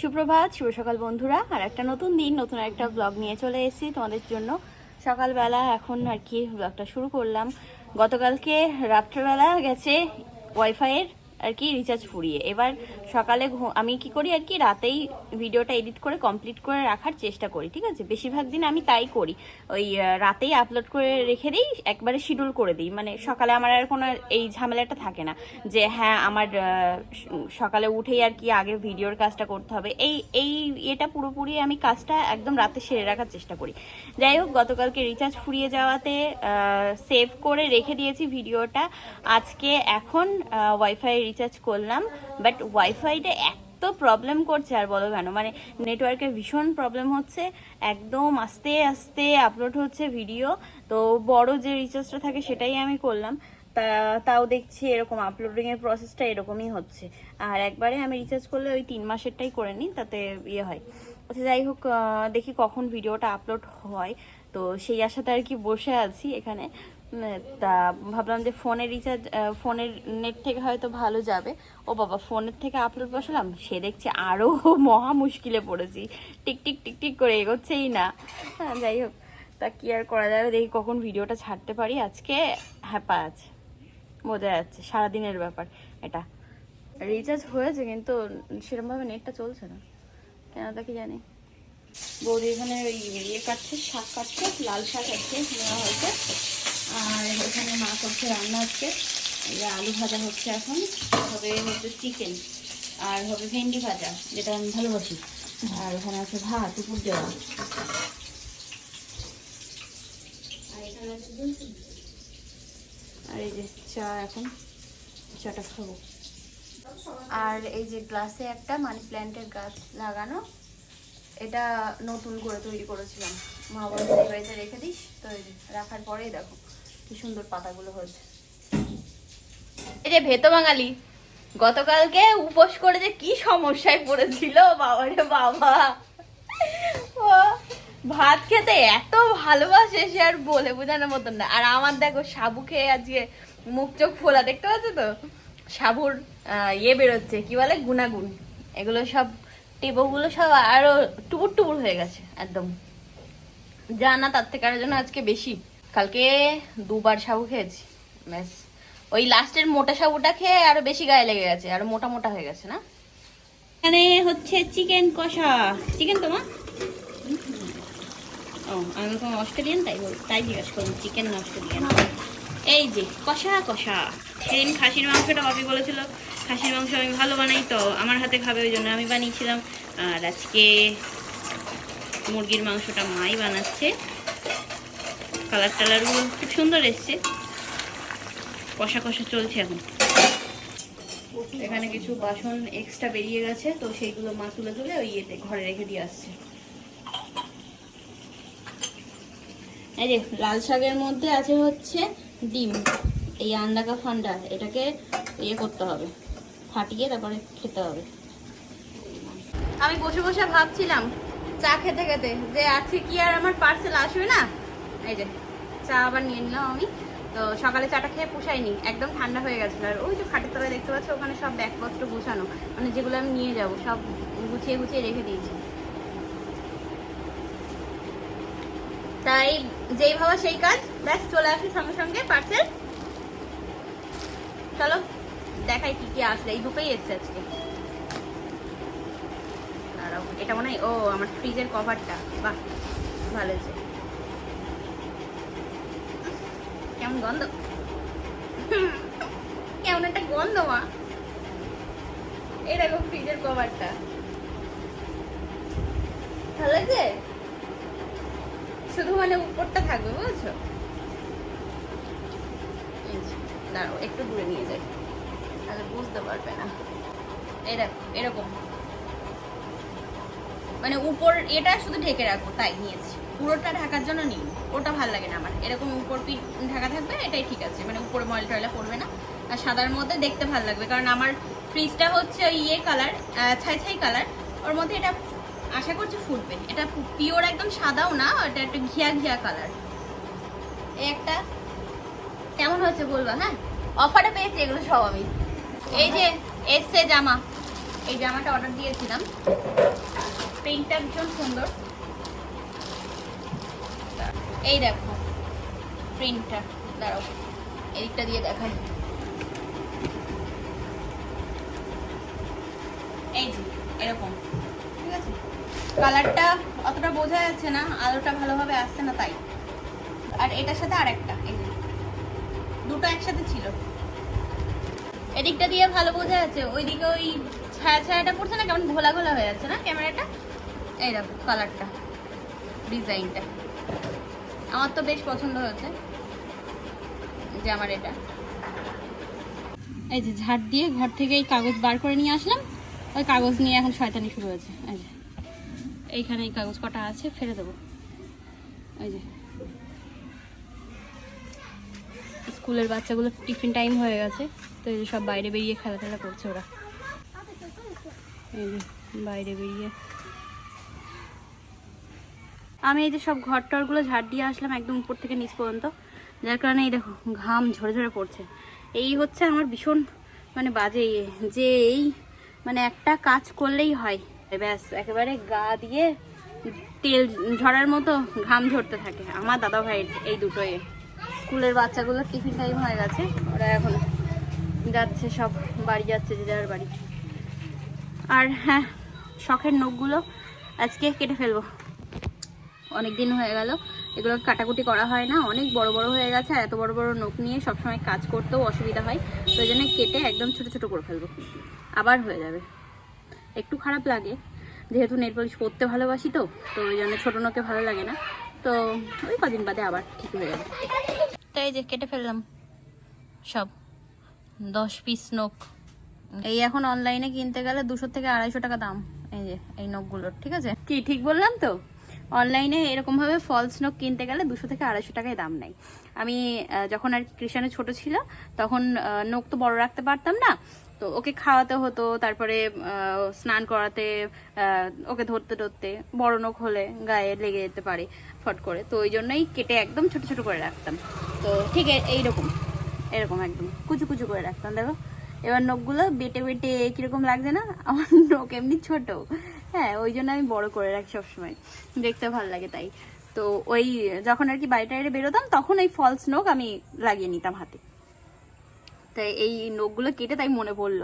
সুপ্রভাত, শুভ সকাল বন্ধুরা। আর একটা নতুন দিন, নতুন একটা ব্লগ নিয়ে চলে এসেছি তোমাদের জন্য। সকালবেলা এখন আর কি ব্লগটা শুরু করলাম। গতকালকে রাত্রেবেলা গেছে ওয়াইফাইয়ের আর কি রিচার্জ ফুরিয়ে। এবার সকালে আমি কি করি আর কি, রাতেই ভিডিওটা এডিট করে কমপ্লিট করে রাখার চেষ্টা করি, ঠিক আছে? বেশিরভাগ দিন আমি তাই করি। ওই রাতেই আপলোড করে রেখে দিই, একবারে শিডিউল করে দিই। মানে সকালে আমার আর কোনো এই ঝামেলাটা থাকে না যে হ্যাঁ আমার সকালে উঠেই আর কি আগে ভিডিওর কাজটা করতে হবে। এই এই এটা পুরোপুরি আমি কাজটা একদম রাতে সেরে রাখার চেষ্টা করি। যাই হোক, গতকালকে রিচার্জ ফুরিয়ে যাওয়াতে সেভ করে রেখে দিয়েছি ভিডিওটা আজকে এখন ওয়াইফাই রিচার্জ করলাম বাট ওয়াইফাইটা এত প্রবলেম করছে, আর বলো কেন? মানে নেটওয়ার্কের ভীষণ প্রবলেম হচ্ছে, একদম আস্তে আস্তে আপলোড হচ্ছে ভিডিও তো বড় যে রিচার্জটা থাকে সেটাই আমি করলাম। তা, তাও দেখছি এরকম আপলোডিংয়ের প্রসেসটা এরকমই হচ্ছে। আর একবারে আমি রিচার্জ করলে ওই তিন মাসেরটাই করে নিই, তাতে ইয়ে হয়। আচ্ছা যাই হোক দেখি কখন ভিডিওটা আপলোড হয়। তো সেই আশাতে আর কি বসে আছি এখানে। তা ভাবলাম যে ফোনের রিচার্জ ফোনের নেট থেকে হয়তো ভালো যাবে। ও বাবা, ফোনের থেকে আপলোড বসালাম, সে দেখছি আরও মহা মুশকিলে পড়েছি। টিক টিক টিক টিক করে এগোচ্ছেই না। হ্যাঁ যাই হোক। তা কি আর করা যাবে? দেখি কখন ভিডিওটা ছাড়তে পারি। আজকে হ্যাপা আছে। বোঝা যাচ্ছে, সারাদিনের ব্যাপার এটা। রিচার্জ হয়েছে, কিন্তু সেরকমভাবে নেটটা চলছে না। কেন তা কি জানি। বৌদি এখানে ওই ইয়ে কাটছে, শাক কাটছে, লাল শাক আছে, নেওয়া হয়েছে। আর এখানে মা করছে রান্না হচ্ছে আলু ভাজা হচ্ছে এখন, হবে হচ্ছে চিকেন আর হবে ভেন্ডি ভাজা, যেটা আমি ভালোবাসি। আর ওখানে আছে ভাত উপর দেওয়া। আর আর এই যে চা এখন, চাটা খাব। আর এই যে গ্লাসে একটা মানি প্ল্যান্টের গাছ লাগানো, এটা নতুন করে তৈরি করেছিলাম। মা এই বাড়িতে রেখে দিস? তো রাখার পরেই দেখো। কি সুন্দর পাতাগুলো হয়েছে। এই যে ভেতো বাঙালি, গতকালকে উপোস করে যে কি সমস্যায় পড়েছিল, বাবারে বাবা। ভাত খেতে এত ভালোবাসে সে আর বলে বোঝানোর মতন না। আর আমার দেখো, সাবু খেয়ে আজকে মুখ চোখ ফোলা, দেখতে পাচ্ছ তো? সাবুর ইয়ে বেরোচ্ছে, কি বলে? গুনাগুন এগুলো সব টেবোগুলো সব আরও টুপুর টুপুর হয়ে গেছে, একদম। যা না তার থেকে আরও জন্য আজকে বেশি। কালকে দুবার সাবু খেয়েছি, ব্যাস। ওই লাস্টের মোটা সাবুটা খেয়ে আরও বেশি গায়ে লেগে গেছে, আরও মোটা মোটা হয়ে গেছে না? এখানে হচ্ছে চিকেন কষা। চিকেন তোমার? ও, আমি তাই তাই চিকেন এই যে, কষা কষা। সেদিন খাসির মাংসটা খাসির মাংস আমি ভালো বানাই তো, আমার হাতে খাবে ওই জন্য আমি বানিয়েছিলাম। আর আজকে মুরগির মাংসটা মাই বানাচ্ছে। কালার টালারগুলো খুব সুন্দর এসছে। কষা কষা চলছে এখন। এখানে কিছু বাসন এক্সট্রা বেরিয়ে গেছে তো সেইগুলো মা তুলে তুলে ওই ইয়েতে ঘরে রেখে দিয়ে আসছে। এই যে লাল শাকের মধ্যে আছে হচ্ছে ডিম। এই আন্ডাকা ফান্ডা এটাকে ইয়ে করতে হবে। ফাটিয়ে তারপরে খেতে হবে। আমি বসে বসে ভাবছিলাম চা খেতে খেতে যে আজকে কি আর আমার পার্সেল আসবে না? এই যে, চা আবার নিয়ে নিলাম আমি। তো সকালে চাটা খেয়ে পোষাইনি একদম ঠান্ডা হয়ে গেছিল। আর ওই যে খাটের তলায় দেখতে পাচ্ছ, ওখানে সব ব্যাগপত্র গুছানো। মানে যেগুলো আমি নিয়ে যাব, সব গুছিয়ে গুছিয়ে রেখে দিয়েছি। তাই যেই ভাবা সেই কাজ, ব্যাস চলে আসে সঙ্গে সঙ্গে পার্সেল চলো, দেখাই কি কি আসলে, এই দুটোই এসছে আজকে। এটা মনে হয়, ও, আমার ফ্রিজের কভারটা বাহ, ভালো হয়েছে। কেমন গন্ধ? কেমন একটা গন্ধ, মা। এই দেখো ফ্রিজের কভারটা। ভালো লাগছে? শুধু মানে উপরটা থাকবে, বুঝছ? দাঁড়াও, একটু দূরে নিয়ে যাই। তাহলে বুঝতে পারবে না। দেখো, এরকম। মানে উপর এটা শুধু ঢেকে রাখব, তাই নিয়েছি। পুরোটা ঢাকার জন্য নিই, ওটা ভালো লাগে না আমার। এরকম উপর পিঠ ঢাকা থাকবে, এটাই ঠিক আছে। মানে উপরে ময়লা টয়লা পড়বে না। আর সাদার মধ্যে দেখতে ভালো লাগবে, কারণ আমার ফ্রিজটা হচ্ছে ওই ইয়ে কালার ছাই ছাই কালার ওর মধ্যে এটা আশা করছি ফুটবে। এটা পিওর একদম সাদাও না এটা একটু ঘিয়া ঘিয়া কালার একটা, কেমন হয়েছে বলব হ্যাঁ? অফারে পেয়েছি, এগুলো সব আমি। এই যে, এসছে জামা। এই জামাটা অর্ডার দিয়েছিলাম। প্রিন্টটা ভীষণ সুন্দর। এই দেখো প্রিন্টটা দাঁড়াও, এদিকটা দিয়ে দেখাই। এই যে, এরকম, ঠিক আছে? কালারটা অতটা বোঝা যাচ্ছে না, আলোটা ভালোভাবে আসছে না তাই। আর এটার সাথে আরেকটা, এই যে, দুটো একসাথে ছিল। এদিকটা দিয়ে ভালো বোঝা যাচ্ছে, ওইদিকে ওই ছায়া ছায়াটা পড়ছে না, কেমন ঘোলা ঘোলা হয়ে যাচ্ছে না ক্যামেরাটা? এই দেখো কালারটা ডিজাইনটা আমার তো বেশ পছন্দ হয়েছে যে আমার এটা। এই যে ঝাড় দিয়ে ঘর থেকে এই কাগজ বার করে নিয়ে আসলাম, ওই কাগজ নিয়ে এখন শয়তানি শুরু হয়েছে। এই যে, এইখানে এই কাগজ কটা আছে, ফেলে দেবো। এই যে, স্কুলের বাচ্চাগুলো টিফিন টাইম হয়ে গেছে, তো এই যে সব বাইরে বেরিয়ে খেলা টেলা করছে ওরা। এই যে, বাইরে বেরিয়ে আমি এই যে সব ঘর টরগুলো ঝাড় দিয়ে আসলাম একদম উপর থেকে নিচ পর্যন্ত। যার কারণে এই দেখো, ঘাম ঝরে ঝরে পড়ছে। এই হচ্ছে আমার ভীষণ মানে বাজে ইয়ে যে এই মানে একটা কাজ করলেই হয়। ব্যাস, একেবারে গা দিয়ে তেল ঝরার মতো ঘাম ঝরতে থাকে। আমার দাদা ভাই এই দুটোই স্কুলের বাচ্চাগুলো টিফিন টাইম হয়ে গেছে, ওরা এখন যাচ্ছে, সব বাড়ি যাচ্ছে, যে যার বাড়ি। আর হ্যাঁ শখের নখগুলো আজকে কেটে ফেলব। অনেক দিন হয়ে গেল। এগুলো কাটাকুটি করা হয় না। অনেক বড় বড় হয়ে গেছে আর এত বড় বড় নখ নিয়ে সবসময় কাজ করতেও অসুবিধা হয়। তো জন্য কেটে একদম ছোট ছোট করে ফেলব। আবার হয়ে যাবে। একটু খারাপ লাগে। যেহেতু নেল পলিশ করতে ভালোবাসি তো তো ওই জন্য ছোটো নখে ভালো লাগে না। তো ওই কদিন বাদে আবার ঠিক হয়ে যাবে। তো এই যে কেটে ফেললাম। সব। দশ পিস নখ। এই এখন অনলাইনে কিনতে গেলে দুশো থেকে আড়াইশো টাকা দাম। এই যে এই নখগুলোর ঠিক আছে? কি ঠিক বললাম তো? অনলাইনে এরকমভাবে ফলস নখ কিনতে গেলে দুশো থেকে আড়াইশো টাকায় দাম নেয়। আমি যখন আর কৃষাণে ছোট ছিল তখন নখ তো বড় রাখতে পারতাম না। তো ওকে খাওয়াতে হতো, তারপরে স্নান করাতে ওকে ধরতে ধরতে, বড় নখ হলে গায়ে লেগে যেতে পারে ফট করে। তো ওই জন্যই কেটে একদম ছোট ছোট করে রাখতাম। তো ঠিক এইরকম, এরকম একদম, কুচু কুচু করে রাখতাম। দেখো, এবার নখগুলো বেটে বেটে কীরকম লাগছে না? আমার নখ এমনি ছোট। হ্যাঁ ওই জন্য আমি বড় করে রাখি সবসময়। দেখতে ভালো লাগে তাই। তো ওই যখন আর কি বাইরে টাইরে বেরোতাম, তখন ওই ফলস নখ আমি লাগিয়ে নিতাম হাতে। তাই এই নখগুলো কেটে তাই মনে পড়ল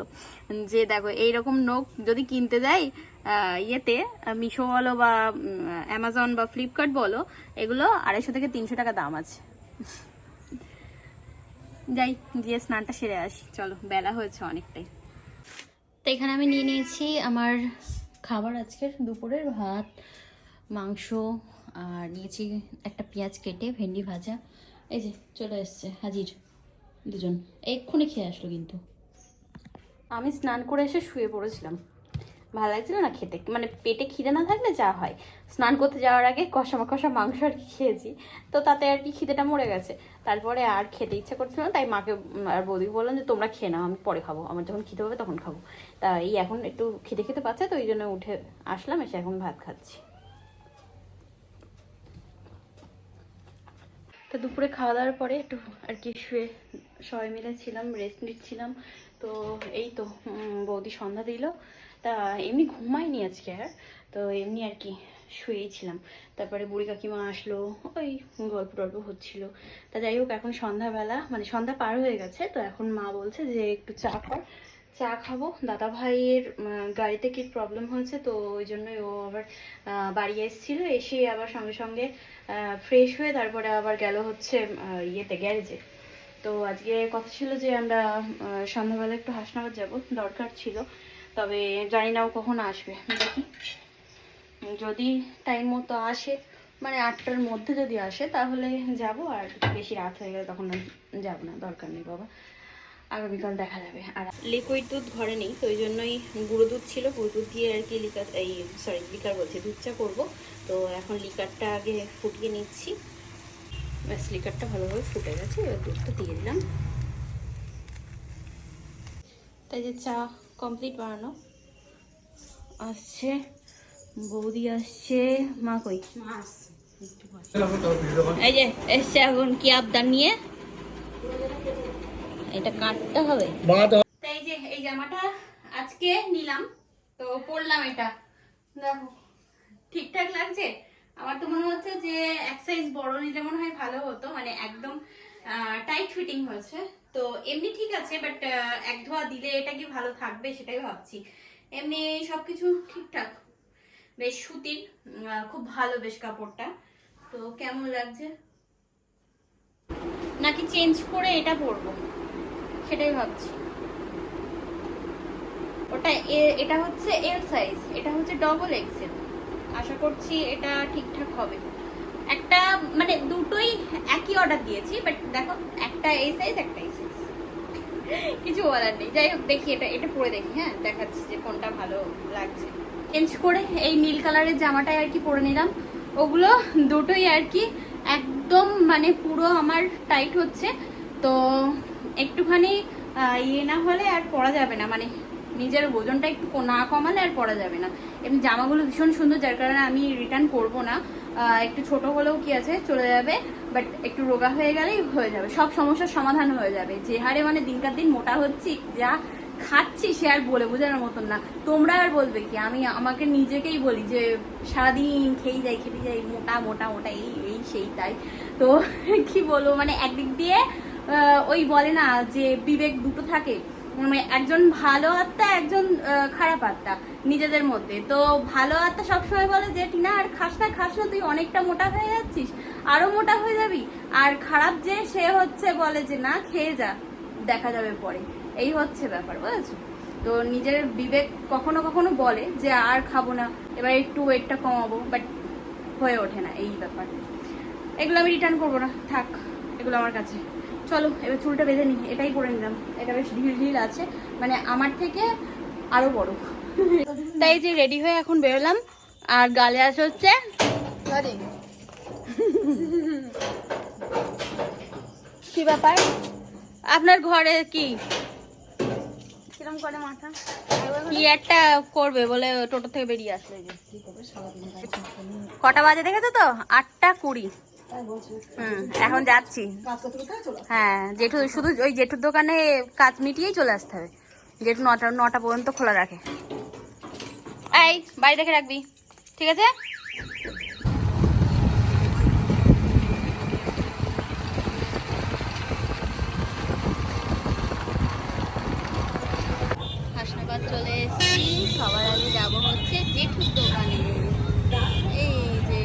যে, দেখো, এইরকম নখ যদি কিনতে যাই ইয়েতে, মিশো বলো বা অ্যামাজন বা ফ্লিপকার্ট বলো, এগুলো আড়াইশো থেকে তিনশো টাকা দাম আছে। যাই, গিয়ে স্নানটা সেরে আসি। চলো, বেলা হয়েছে অনেকটাই। তো এখানে আমি নিয়ে নিয়েছি আমার খাবার আজকের দুপুরের ভাত, মাংস, আর নিয়েছি একটা পেঁয়াজ কেটে ভেন্ডি ভাজা। এই যে চলে এসছে হাজির দুজন। এক্ষুনি খেয়ে আসলো কিন্তু। আমি স্নান করে এসে শুয়ে পড়েছিলাম। ভালো লাগছিল না খেতে? মানে পেটে খিদে না থাকলে যা হয়। স্নান করতে যাওয়ার আগে কষা কষা মাংস আর কি খেয়েছি। তো তাতে আর কি খিদেটা মরে গেছে। তারপরে আর খেতে ইচ্ছা করছিল না, তাই মাকে আর বৌদিকে বললাম যে, তোমরা খেয়ে নাও, আমি পরে খাব। আমার যখন খিদে হবে তখন খাব। তা এই এখন একটু খেতে খেতে পাচ্ছে, তো ওই জন্য উঠে আসলাম, এসে এখন ভাত খাচ্ছি। তো দুপুরে খাওয়া দাওয়ার পরে একটু আর কি শুয়ে সবাই মিলে ছিলাম রেস্ট নিচ্ছিলাম। তো এই তো বৌদি সন্ধ্যা দিল। তা এমনি ঘুমাইনি আজকে আর, তো এমনি আর কি শুয়েই ছিলাম। তারপরে বুড়ি কাকিমা আসলো, ওই গল্প টল্প হচ্ছিল। তা যাই হোক, এখন সন্ধ্যাবেলা মানে সন্ধ্যা পার হয়ে গেছে, তো এখন মা বলছে যে একটু চা কর চা খাব। দাদা ভাইয়ের গাড়িতে কি প্রবলেম হয়েছে, তো ওই জন্যই ও আবার বাড়ি এসেছিল। এসে আবার সঙ্গে সঙ্গে ফ্রেশ হয়ে তারপরে আবার গেল হচ্ছে ইয়েতে, গ্যারেজে। তো আজকে কথা ছিল যে আমরা সন্ধ্যাবেলা একটু হাসনাবাদ যাব, দরকার ছিল। তবে জানি না ও কখন আসবে। দেখি। যদি টাইম মতো আসে মানে আটটার মধ্যে যদি আসে, তাহলে যাব। আর বেশি রাত হয়ে গেলে তখন যাব না, দরকার নেই বাবা। আগামীকাল দেখা যাবে। আর লিকুইড দুধ ঘরে নেই, তো ওই জন্যই গুঁড়ো দুধ ছিল। গুঁড়ো দুধ দিয়ে আর কি লিকার এই সরি লিকার বলছি দুধ চা করব। তো এখন লিকারটা আগে ফুটিয়ে নিচ্ছি। ব্যাস লিকারটা ভালোভাবে ফুটে গেছে। এবার দুধটা দিয়ে দিলাম। তাই যে চা কমপ্লিট বানানো। আসছে বৌদি আসছে। মা কই? এই যে এসছে এখন কি আবদার নিয়ে? এটা কাটতে হবে। তাই যে এই জামাটা আজকে নিলাম। তো পরলাম এটা। দেখো ঠিকঠাক লাগছে? আমার তো মনে হচ্ছে যে এক সাইজ বড় নিলে মনে হয় ভালো হতো। মানে একদম টাইট ফিটিং হয়েছে। তো এমনি ঠিক আছে বাট এক ধোয়া দিলে এটা কি ভালো থাকবে সেটাই ভাবছি। এমনি সবকিছু ঠিকঠাক। বেশ সুতির খুব ভালো বেশ কাপড়টা। তো কেমন লাগছে? নাকি চেঞ্জ করে এটা পরবো? সেটাই ভাবছি। ওটা এটা হচ্ছে এল সাইজ এটা হচ্ছে ডবল এক্সেল আশা করছি এটা ঠিকঠাক হবে। একটা মানে দুটোই একই অর্ডার দিয়েছি বাট দেখো, একটা এই সাইজ একটা এই সাইজ কিছু বলার নেই। যাই হোক, দেখি এটা এটা পরে দেখি হ্যাঁ? দেখাচ্ছি যে কোনটা ভালো লাগছে। চেঞ্জ করে এই নীল কালারের জামাটাই আর কি পরে নিলাম। ওগুলো দুটোই আর কি একদম মানে পুরো আমার টাইট হচ্ছে। তো একটুখানি ইয়ে না হলে আর পরা যাবে না। মানে নিজের ওজনটা একটু না কমালে আর পরা যাবে না। এমনি জামাগুলো ভীষণ সুন্দর, যার কারণে আমি রিটার্ন করব না। একটু ছোট হলেও কি আছে, চলে যাবে বাট একটু রোগা হয়ে গেলেই হয়ে যাবে। সব সমস্যার সমাধান হয়ে যাবে। যে হারে মানে দিনকার দিন মোটা হচ্ছি, যা খাচ্ছি সে আর বলে বোঝানোর মতন না। তোমরা আর বলবে কি? আমি আমাকে নিজেকেই বলি যে সারাদিন খেয়ে যাই, খেতে যাই, মোটা মোটা মোটা, এই এই, সেই, তাই। তো কি বলব? মানে একদিক দিয়ে ওই বলে না যে বিবেক দুটো থাকে। একজন ভালো আত্মা, একজন খারাপ আত্মা নিজেদের মধ্যে। তো ভালো আত্মা সবসময় বলে যে, টিনা, আর খাস না খাস না, তুই অনেকটা মোটা হয়ে যাচ্ছিস, আরও মোটা হয়ে যাবি। আর খারাপ যে, সে হচ্ছে বলে যে, না, খেয়ে যা, দেখা যাবে পরে। এই হচ্ছে ব্যাপার, বুঝেছ? তো নিজের বিবেক কখনো কখনো বলে যে, আর খাব না, এবার একটু ওয়েটটা কমাবো। বাট হয়ে ওঠে না এই ব্যাপার। এগুলো আমি রিটার্ন করব না, থাক, এগুলো আমার কাছে। চলো এবার চুলটা বেঁধে নিই। এটাই করে নিলাম। এটা বেশ ঢিল ঢিল আছে। মানে আমার থেকে আরও বড়। তাই যে রেডি হয়ে এখন বেরোলাম। আর গালে আছে হচ্ছে কি ব্যাপার? আপনার ঘরে কি? কিরম করে মাথা? কি একটা করবে বলে টোটো থেকে বেরিয়ে আসলো কটা বাজে দেখেছ তো? আটটা কুড়ি। হুম, এখন যাচ্ছি। হ্যাঁ জেঠু শুধু ওই জেঠুর দোকানে কাজ মিটিয়েই চলে আসতে হবে। জেঠু নটা নটা পর্যন্ত খোলা রাখে। এই, বাড়ি দেখে রাখবি, ঠিক আছে হাসনাবাদ চলে এসেছি সবার আগে যাব হচ্ছে জেঠুর দোকানে এই যে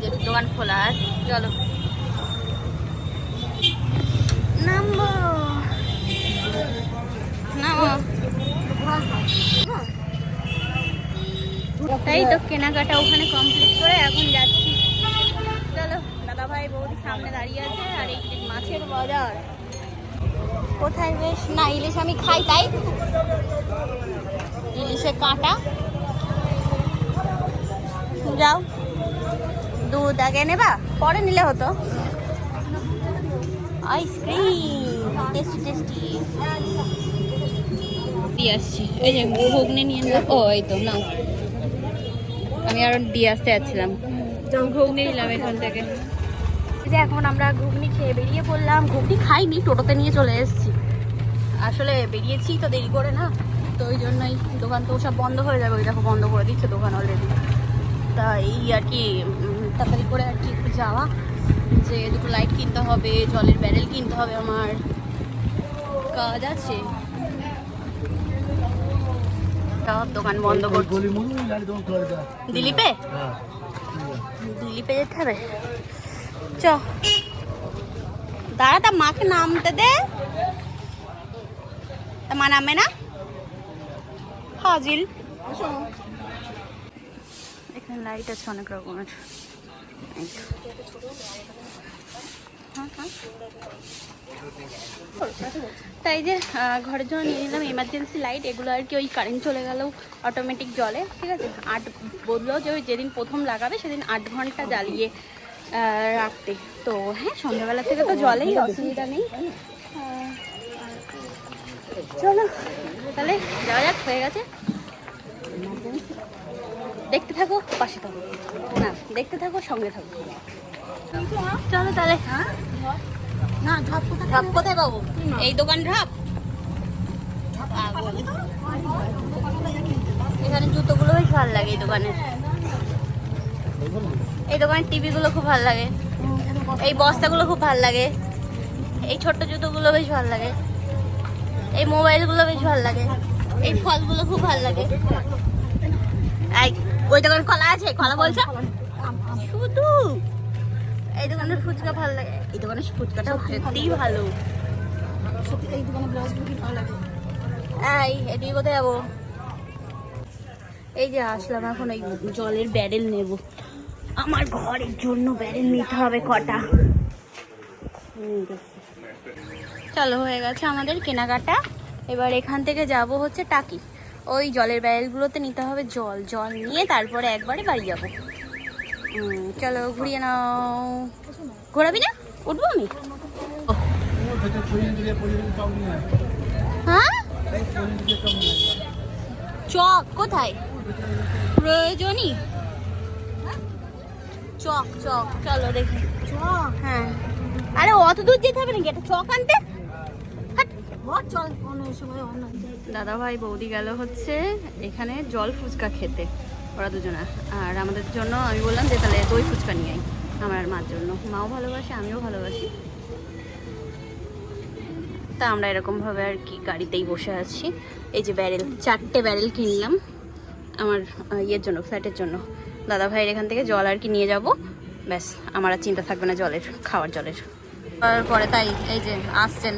জেঠুর দোকান খোলা আছে। চলো। নামবো। নামো। তাই তো কেনাকাটা ওখানে কমপ্লিট করে এখন যাচ্ছি। চলো দাদা ভাই বৌদি সামনে দাঁড়িয়ে আছে আর এই মাছের বাজার। কোথায় বেশ? না ইলিশ আমি খাই তাই ইলিশে কাঁটা। যাও। দুধ আগে নেবা? পরে নিলে হতো। আইসক্রিম টেস্টি টেস্টি দিয়ে আসছি। এই যে ঘুগনি নিয়ে নিলাম ও এই তো নাও। আমি আর দিয়ে আসতে যাচ্ছিলাম। ঘুগনি নিলাম এখান থেকে। এই যে এখন আমরা ঘুগনি খেয়ে বেরিয়ে পড়লাম। ঘুগনি খাইনি টোটোতে নিয়ে চলে এসেছি। আসলে বেরিয়েছি তো দেরি করে না। তো ওই জন্যই দোকান তো সব বন্ধ হয়ে যাবে। ওই দেখো বন্ধ করে দিচ্ছে দোকান অলরেডি তা এই আর কি তাড়াতাড়ি করে আর কি একটু যাওয়া যে দুটো লাইট কিনতে হবে জলের ব্যারেল কিনতে হবে আমার। কাজ আছে। দোকান বন্ধ করছে। দিলীপে? দিলীপে যেতে হবে? চ। দাঁড়া তা মাকে নামতে দে। তা মা নামে না? হাজিল এখানে লাইট আছে অনেক রকমের। তাই যে ঘরের জন্য নিয়ে নিলাম এমার্জেন্সি লাইট এগুলো আর কি ওই কারেন্ট চলে গেলেও অটোমেটিক জলে, ঠিক আছে? আট বলল যে ওই যেদিন প্রথম লাগাবে সেদিন আট ঘণ্টা জ্বালিয়ে রাখতে। তো হ্যাঁ সন্ধ্যাবেলা থেকে তো জলেই অসুবিধা নেই। চলো, তাহলে যাওয়া যাক, হয়ে গেছে। দেখতে থাকো, পাশে থাকো। না, দেখতে থাকো, সঙ্গে থাকো। চলো তাহলে। না, ঢাপ কোথায়? পাবো? এই দোকান ঢাপ। এখানে জুতোগুলো বেশ ভালো লাগে এই দোকানে। এই দোকানের টিভিগুলো খুব ভালো লাগে। এই বস্তাগুলো খুব ভালো লাগে। এই ছোট্ট জুতোগুলো বেশ ভালো লাগে। এই মোবাইলগুলো বেশ ভালো লাগে। এই ফলগুলো খুব ভালো লাগে। ওই দোকানে কলা আছে? কলা বলছো? শুধু? এই দোকানের ফুচকা ভালো লাগে। এই দোকানের ফুচকাটা সত্যিই ভালো। এই দোকানে ব্লাউজগুলো ভালো লাগে। এই এদিকে কোথায় যাব? এই যে আসলাম এখন এই জলের ব্যারেল নেব। আমার ঘরের জন্য ব্যারেল নিতে হবে কটা। চলো হয়ে গেছে আমাদের কেনাকাটা। এবার এখান থেকে যাব হচ্ছে টাকি। ওই জলের ব্যারেলগুলোতে নিতে হবে জল। জল নিয়ে তারপরে একবারে বাড়ি যাব। চলো ঘুরিয়ে নাও। ঘোরাবি না? উঠবো আমি? হ্যাঁ? চক কোথায়? প্রয়োজনই। চক চক চলো দেখি। চল হ্যাঁ। আরে অত দূর যেতে হবে নাকি? একটা চক আনতে হাট। বল চল অন্য সময় অন্য দাদা ভাই বৌদি গেল হচ্ছে এখানে জল ফুচকা খেতে, ওরা দুজনা। আর আমাদের জন্য আমি বললাম যে তাহলে দই ফুচকা নিয়ে আই আমার মার জন্য। মাও ভালোবাসে, আমিও ভালোবাসি। তা আমরা এরকমভাবে আর কি গাড়িতেই বসে আছি। এই যে ব্যারেল চারটে ব্যারেল কিনলাম আমার ইয়ের জন্য ফ্ল্যাটের জন্য। দাদা ভাইয়ের এখান থেকে জল আর কি নিয়ে যাব। ব্যাস, আমার আর চিন্তা থাকবে না জলের, খাওয়ার জলের। পরে তাই, এই যে আসছেন।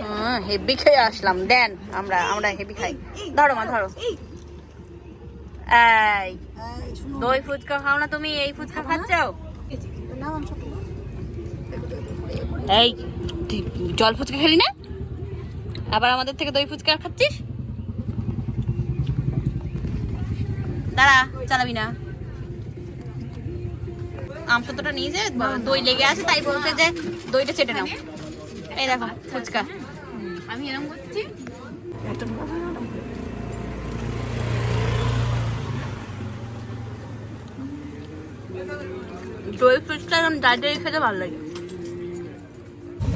হ্যাঁ হেভি খেয়ে আসলাম। দেন, আমরা আমরা হেভি খাই। ধরো মা, ধরো। এই, দই ফুচকা খাও না তুমি, এই ফুচকা খাচ্ছ? না এই জল ফুচকা খেলি না? আবার আমাদের থেকে দই ফুচকা খাচ্ছিস? দাঁড়া, চালাবি না। আমসত্বটা নিয়ে যে, দই লেগে আছে, তাই বলছে যে দইটা চেটে নাও। এই দেখো, ফুচকা। আমি এরকম করছি। দই ফুচকা এরকম ডাইডারি খেতে ভালো লাগে।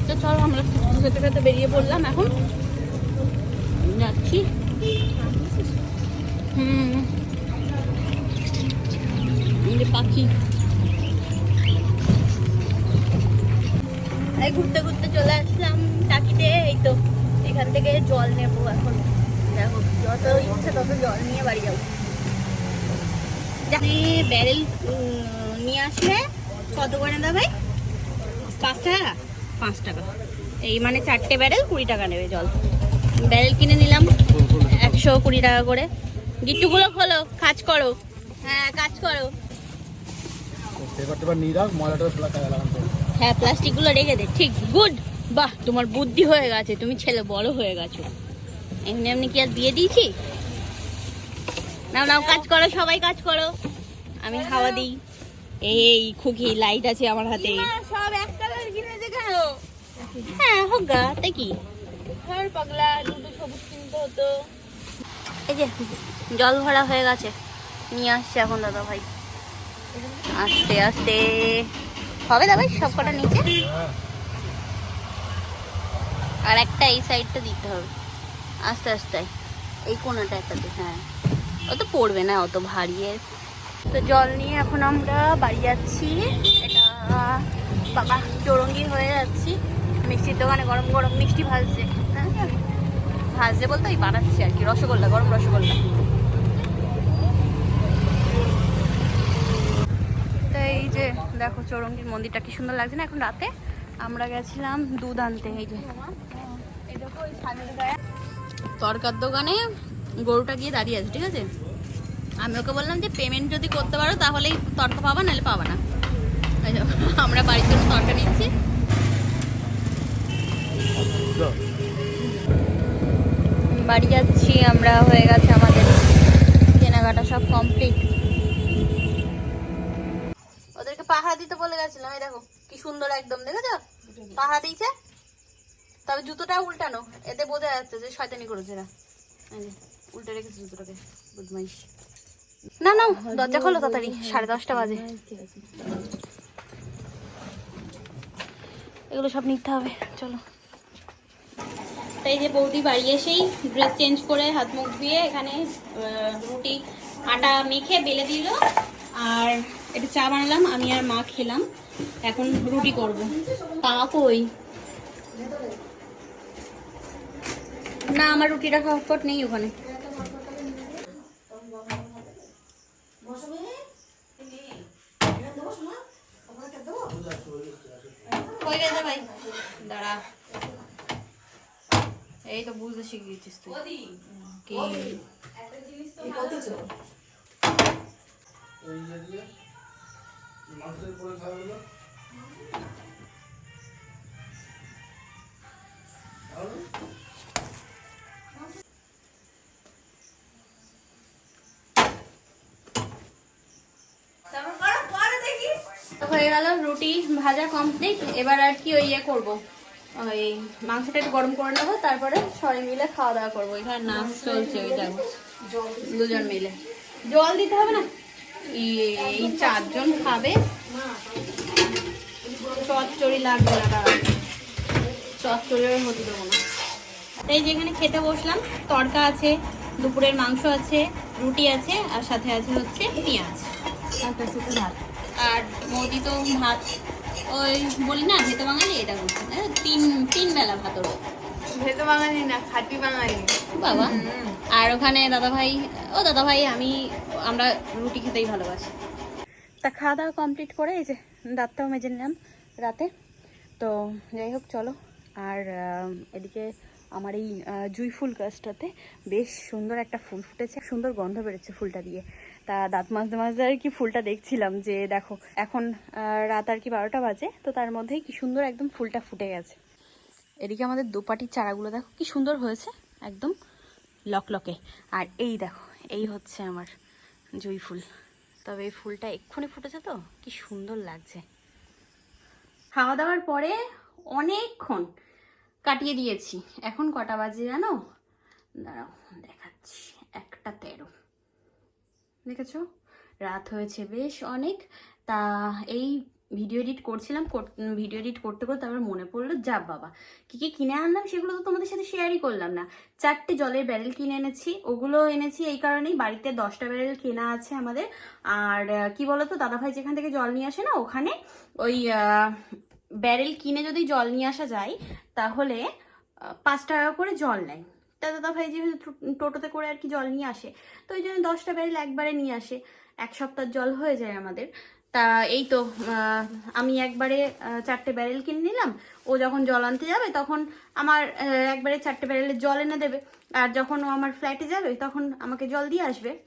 তো চলো আমরা খেতে খেতে বেরিয়ে পড়লাম এখন। যাচ্ছি। হুম। পাখি। ঘুরতে এখান থেকে জল নেব এখন। দেখো যত ইচ্ছা তত জল নিয়ে বাড়ি যাব। ব্যারেল নিয়ে আসলে কত করে দেবে পাঁচ টাকা? পাঁচ টাকা। এই মানে চারটে ব্যারেল কুড়ি টাকা নেবে জল। ব্যারেল কিনে নিলাম একশো কুড়ি টাকা করে। গিট্টুগুলো খোলো কাজ করো। হ্যাঁ কাজ করো। হ্যাঁ প্লাস্টিকগুলো রেখে দে। ঠিক গুড। বাহ তোমার বুদ্ধি হয়ে গেছে তুমি ছেলে বড় হয়ে গেছো। এমনি এমনি কি আর দিয়ে দিয়েছি? নাও নাও কাজ করো সবাই কাজ করো। আমি হাওয়া দিই। এই খুকি লাইট আছে আমার হাতে। সব এক কালার কেন? হ্যাঁ হোক গা তাই কি? হ্যাঁ পাগলা দুটো সবুজ কিনতে হতো। এই যে জল ভরা হয়ে গেছে। নিয়ে আসছে এখন দাদা ভাই। আস্তে আস্তে। হবে দাদা ভাই সব কটা নিচে আর একটা এই সাইডটা দিতে হবে। আস্তে আস্তে। এই কোনাটা একটা হ্যাঁ ও তো পড়বে না অত ভারী এর। তো জল নিয়ে এখন আমরা বাড়ি যাচ্ছি। এটা, বাবা, চৌরঙ্গি হয়ে যাচ্ছি। মিষ্টির দোকানে গরম গরম মিষ্টি ভাজছে। হ্যাঁ? ভাজছে বলতে ওই বানাচ্ছে আর কি, রসগোল্লা, গরম রসগোল্লা। তো এই যে, দেখো চৌরঙ্গির মন্দিরটা কি সুন্দর লাগছে না? এখন রাতে আমরা গেছিলাম দুধ আনতে, এই যে। তরকার দোকানে গরুটা গিয়ে দাঁড়িয়ে আছে, ঠিক আছে? আমি ওকে বললাম যে পেমেন্ট যদি করতে পারো, তাহলেই তরকা পাবা, নাহলে পাবা না। আমরা বাড়ির জন্য তরকা নিচ্ছি। বাড়ি যাচ্ছি, আমরা হয়ে গেছে আমাদের কেনাকাটা সব কমপ্লিট ওদেরকে পাহারা দিতে বলে গেছিলাম, এই দেখো, কি সুন্দর একদম, দেখেছ? পাহারা দিয়েছে। তবে জুতোটা উল্টানো। এতে বোঝা যাচ্ছে যে শয়তানি করেছে এরা। উল্টে রেখেছে জুতোটাকে। বদমাইশ। না না দরজা খোলো তাড়াতাড়ি। সাড়ে দশটা বাজে। এগুলো সব নিতে হবে। চলো। তাই যে বৌদি বাড়ি এসেই ড্রেস চেঞ্জ করে হাত মুখ ধুয়ে এখানে রুটি আটা মেখে বেলে দিল। আর একটু চা বানালাম আমি আর মা খেলাম। এখন রুটি করব। তা কই? না আমার রুটিটা হটপট নেই ওখানে। কই গেছে ভাই? দাঁড়া। এই তো বুঝতে শিখে গেছিস তুই কি? এই যে দিয়ে মাংসের পরে হয়ে গেল, রুটি ভাজা কমপ্লিট এবার আর কি ওই ইয়ে করব, ওই মাংসটা একটু গরম করে নেব, তারপরে সবাই মিলে খাওয়া দাওয়া করব। এখানে নাচ চলছে ওই দুজন মিলে। জল দিতে হবে না? এই- এই চারজন খাবে। চচ্চড়ি লাগবে না না। এই যেখানে খেতে বসলাম, তড়কা আছে, দুপুরের মাংস আছে, রুটি আছে, আর সাথে আছে হচ্ছে পেঁয়াজ। ভাত। আর মোদি তো ভাত ওই বলি না ভেতো বাঙালি এটা বলছি তিন তিন বেলা ভাত ওর। ভেতো বাঙালি না খাটি বাঙালি। বাবা। আর ওখানে দাদা ভাই ও দাদা ভাই আমি আমরা রুটি খেতেই ভালোবাসি। তা খাওয়া দাওয়া কমপ্লিট করে এই যে দাঁতটাও মেজে নিলাম রাতে। তো যাই হোক চলো। আর এদিকে আমার এই জুঁই ফুল গাছটাতে বেশ সুন্দর একটা ফুল ফুটেছে সুন্দর গন্ধ বেরোচ্ছে ফুলটা দিয়ে। তা দাঁত মাজতে মাজতে আর কি ফুলটা দেখছিলাম যে দেখো, এখন রাত আর কি বারোটা বাজে, তো তার মধ্যেই কি সুন্দর একদম ফুলটা ফুটে গেছে। এদিকে আমাদের দুপাটির চারাগুলো দেখো, কি সুন্দর হয়েছে, একদম লকলকে। আর এই দেখো, এই হচ্ছে আমার জুঁই ফুল। তবে এই ফুলটা এক্ষুনি ফুটেছে তো, কি সুন্দর লাগছে। খাওয়া দাওয়ার পরে অনেকক্ষণ কাটিয়ে দিয়েছি। এখন কটা বাজে জানো? দাঁড়াও, দেখাচ্ছি, একটা তেরো। দেখেছ রাত হয়েছে বেশ অনেক। তা এই ভিডিও এডিট করছিলাম ভিডিও এডিট করতে করতে তারপর মনে পড়ল, যা বাবা। কি কি কিনে আনলাম সেগুলো তো তোমাদের সাথে শেয়ারই করলাম না। চারটে জলের ব্যারেল কিনে এনেছি, ওগুলো এনেছি এই কারণেই বাড়িতে দশটা ব্যারেল কেনা আছে আমাদের। আর কি বলতো, দাদাভাই যেখান থেকে জল নিয়ে আসে না, ওখানে ওই ব্যারেল কিনে যদি জল নিয়ে আসা যায়, তাহলে পাঁচ টাকা করে জল নেয়। তা দাদাভাই যেহেতু টো- টোটোতে করে আর কি জল নিয়ে আসে, তো ওই জন্য দশটা ব্যারেল একবারে নিয়ে আসে। এক সপ্তাহ জল হয়ে যায় আমাদের। তা এই তো আমি একবারে চারটে ব্যারেল কিনে নিলাম। ও যখন জল আনতে যাবে তখন আমার একবারে চারটে ব্যারেলের জল এনে দেবে। আর যখন ও আমার ফ্ল্যাটে যাবে তখন আমাকে জল দিয়ে আসবে।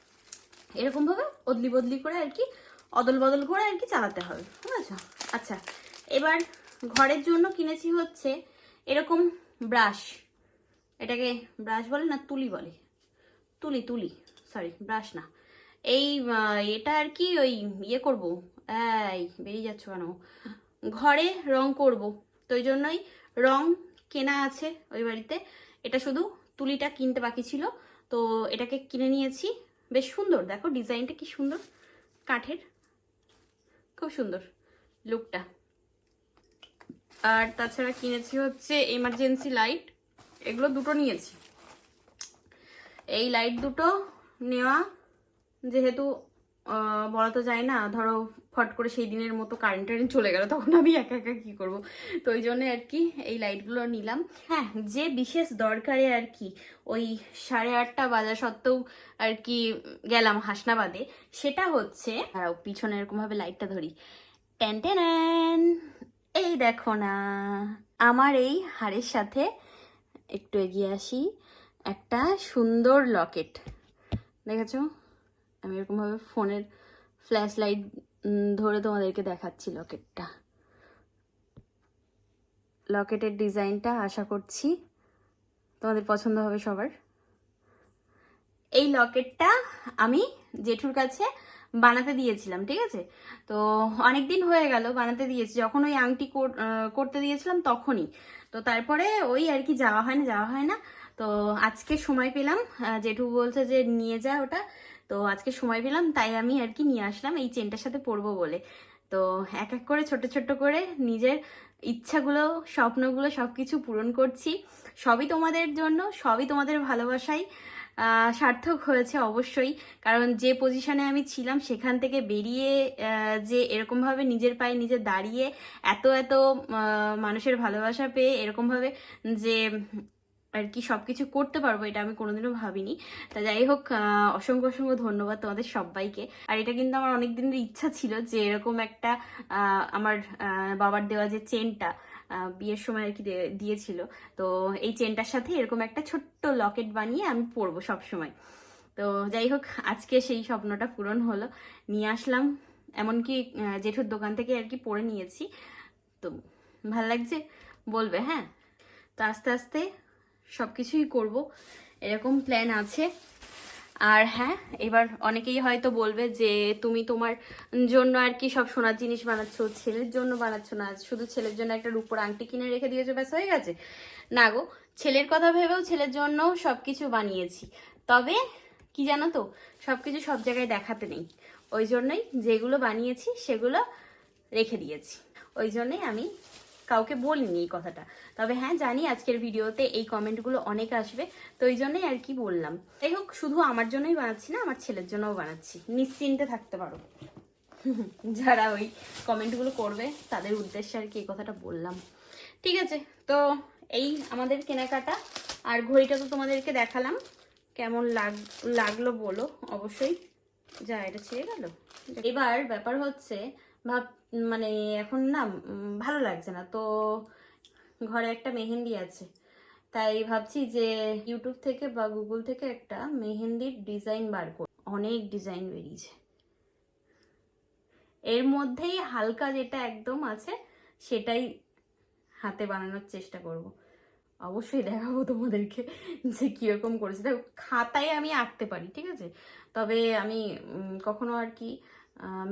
এরকমভাবে অদলি বদলি করে আর কি, অদল বদল করে আর কি চালাতে হবে। বুঝেছ? আচ্ছা এবার ঘরের জন্য কিনেছি হচ্ছে এরকম ব্রাশ। এটাকে ব্রাশ বলে না তুলি বলে? তুলি তুলি সরি ব্রাশ না। এই এটা আর কি ওই ইয়ে করব? এই, বেরিয়ে যাচ্ছ কেন? ঘরে রং করব। তো ওই জন্যই রং কেনা আছে ওই বাড়িতে। এটা শুধু তুলিটা কিনতে বাকি ছিল। তো এটাকে কিনে নিয়েছি। বেশ সুন্দর। দেখো ডিজাইনটা কি সুন্দর। কাঠের। খুব সুন্দর লুকটা। আর তাছাড়া কিনেছি হচ্ছে এমার্জেন্সি লাইট এগুলো দুটো নিয়েছি। এই লাইট দুটো নেওয়া, যেহেতু বলা তো যায় না, ধরো, ফট করে সেই দিনের মতো কারেন্ট টারেন্ট চলে গেল, তখন আমি একা একা কী করব? তো ওই জন্য আর কি এই লাইটগুলো নিলাম। হ্যাঁ যে বিশেষ দরকারে আর কি, ওই সাড়ে আটটা বাজা সত্ত্বেও আর কি গেলাম হাসনাবাদে, সেটা হচ্ছে পিছনে এরকমভাবে লাইটটা ধরি। টেন এই দেখো না, আমার এই হাড়ের সাথে একটু এগিয়ে আসি। একটা সুন্দর লকেট। দেখেছ? আমি এরকমভাবে ফোনের ফ্ল্যাশ লাইট ধরে তোমাদেরকে দেখাচ্ছি লকেটটা। লকেটের ডিজাইনটা আশা করছি তোমাদের পছন্দ হবে সবার। এই লকেটটা আমি জেঠুর কাছে বানাতে দিয়েছিলাম, ঠিক আছে? তো অনেক দিন হয়ে গেল বানাতে দিয়েছি। যখন ওই আংটি কর- করতে দিয়েছিলাম তখনই। তো তারপরে ওই আর কি যাওয়া হয় না যাওয়া হয় না। তো আজকে সময় পেলাম যেটু বলছে যে নিয়ে যা ওটা। তো আজকে সময় পেলাম, তাই আমি আর কি নিয়ে আসলাম এই চেনটার সাথে পরবো বলে। তো এক এক করে ছোট ছোট করে নিজের ইচ্ছাগুলো, স্বপ্নগুলো সব কিছু পূরণ করছি। সবই তোমাদের জন্য, সবই তোমাদের ভালোবাসাই। সার্থক হয়েছে অবশ্যই। কারণ যে পজিশনে আমি ছিলাম, সেখান থেকে বেরিয়ে যে এরকমভাবে নিজের পায়ে নিজে দাঁড়িয়ে এত এত মানুষের ভালোবাসা পেয়ে এরকমভাবে যে আর কি সব কিছু করতে পারব, এটা আমি কোনোদিনও ভাবিনি। তা যাই হোক অসংখ্য অসংখ্য ধন্যবাদ তোমাদের সবাইকে। আর এটা কিন্তু আমার অনেক দিনের ইচ্ছা ছিল যে এরকম একটা আমার বাবার দেওয়া যে চেনটা বিয়ের সময় আর কি দিয়েছিল। তো এই চেনটার সাথে এরকম একটা ছোট্ট লকেট বানিয়ে আমি পরবো সব সময় তো যাই হোক, আজকে সেই স্বপ্নটা পূরণ হলো। নিয়ে আসলাম, এমনকি জেঠুর দোকান থেকে আর কি পরে নিয়েছি। তো ভালো লাগছে? বলবে হ্যাঁ। তো আস্তে আস্তে সব কিছুই করব। এরকম প্ল্যান আছে। আর হ্যাঁ এবার অনেকেই হয়তো বলবে যে তুমি তোমার জন্য আর কি সব সোনার জিনিস বানাচ্ছ, ছেলের জন্য বানাচ্ছ না, শুধু ছেলের জন্য একটা রূপোর আংটি কিনে রেখে দিয়েছ, ব্যাস হয়ে গেছে। না গো, ছেলের কথা ভেবেও ছেলের জন্য সব কিছু বানিয়েছি। তবে কি জানো তো সব কিছু সব জায়গায় দেখাতে নেই। ওই জন্যই যেগুলো বানিয়েছি সেগুলো রেখে দিয়েছি। ওই জন্যই আমি কাউকে বলিনি এই কথাটা। তবে হ্যাঁ জানি আজকের ভিডিওতে এই কমেন্টগুলো অনেক আসবে। তো ওই জন্যই আর কি বললাম। যাই হোক, শুধু আমার জন্যই বানাচ্ছি না, আমার ছেলের জন্যও বানাচ্ছি। নিশ্চিন্তে থাকতে পারো। যারা ওই কমেন্টগুলো করবে, তাদের উদ্দেশ্যে আর কি এই কথাটা বললাম। ঠিক আছে, তো এই আমাদের কেনাকাটা। আর ঘড়িটা তো তোমাদেরকে দেখালাম। কেমন লাগ, লাগল বলো, অবশ্যই। যা, এটা ছেড়ে গেল? এবার ব্যাপার হচ্ছে, ভাব মানে এখন না ভালো লাগছে না। তো ঘরে একটা মেহেন্দি আছে। তাই ভাবছি যে ইউটিউব থেকে বা গুগল থেকে একটা মেহেন্দির ডিজাইন বার কর। অনেক ডিজাইন বেরিয়েছে। এর মধ্যেই হালকা যেটা একদম আছে, সেটাই হাতে বানানোর চেষ্টা করব। অবশ্যই দেখাবো তোমাদেরকে যে কীরকম করেছে। দেখো, খাতায় আমি আঁকতে পারি, ঠিক আছে? তবে আমি কখনো আর কি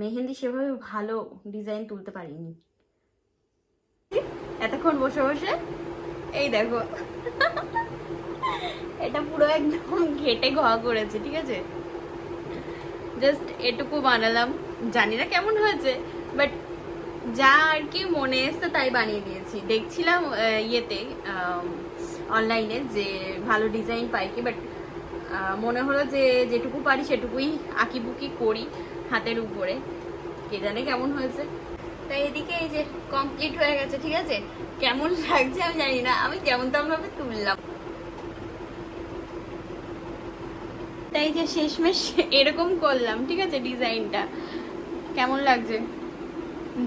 মেহেন্দি সেভাবে ভালো ডিজাইন তুলতে পারিনি। এতক্ষণ বসে বসে, এই দেখো, এটা পুরো একদম ঘেটে ঘা করেছে, ঠিক আছে? জাস্ট এটুকু বানালাম। জানি না কেমন হয়েছে বাট যা আর কি মনে এসছে তাই বানিয়ে দিয়েছি। দেখছিলাম ইয়েতে অনলাইনে যে ভালো ডিজাইন পাই কি বাট মনে হলো যে যেটুকু পারি সেটুকুই আঁকিবুকি করি। হাতের উপরে। কে জানে কেমন হয়েছে। তাই এদিকে এই যে কমপ্লিট হয়ে গেছে, ঠিক আছে? কেমন লাগছে আমি জানি না, আমি যেমন তেমন ভাবে তুললাম। তাই যে শেষমেশ এরকম করলাম, ঠিক আছে, ডিজাইনটা। কেমন লাগছে?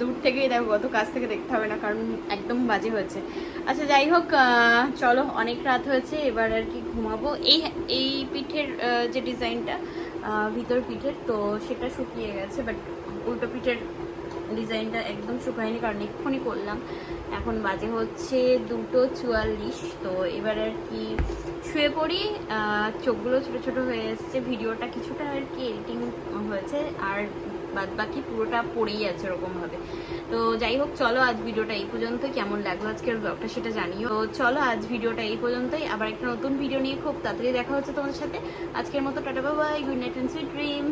দূর থেকেই দেখো কত কাছ থেকে দেখতে হবে না, কারণ একদম বাজে হয়েছে। আচ্ছা যাই হোক চলো, অনেক রাত হয়েছে, এবার আর কি ঘুমাবো। এই এই পিঠের যে ডিজাইনটা ভিতর পিঠের, তো সেটা শুকিয়ে গেছে বাট উল্টো পিঠের ডিজাইনটা একদম শুকায়নি, কারণ এক্ষুনি করলাম। এখন বাজে হচ্ছে দুটো চুয়াল্লিশ, তো এবার আর কি শুয়ে পড়ি। চোখগুলো ছোট ছোট হয়ে এসছে, ভিডিওটা কিছুটা আর কি এডিটিং হয়েছে, আর বাদ বাকি পুরোটা পড়েই আছে ওরকমভাবে। তো যাই হোক, চলো আজ ভিডিওটা এই পর্যন্তই। কেমন লাগল আজকের ব্লগটা সেটা জানিও। তো চলো আজ ভিডিওটা এই পর্যন্তই। আবার একটা নতুন ভিডিও নিয়ে খুব তাড়াতাড়ি দেখা হচ্ছে তোমাদের সাথে। আজকের মতো tata Babai good night and sweet dream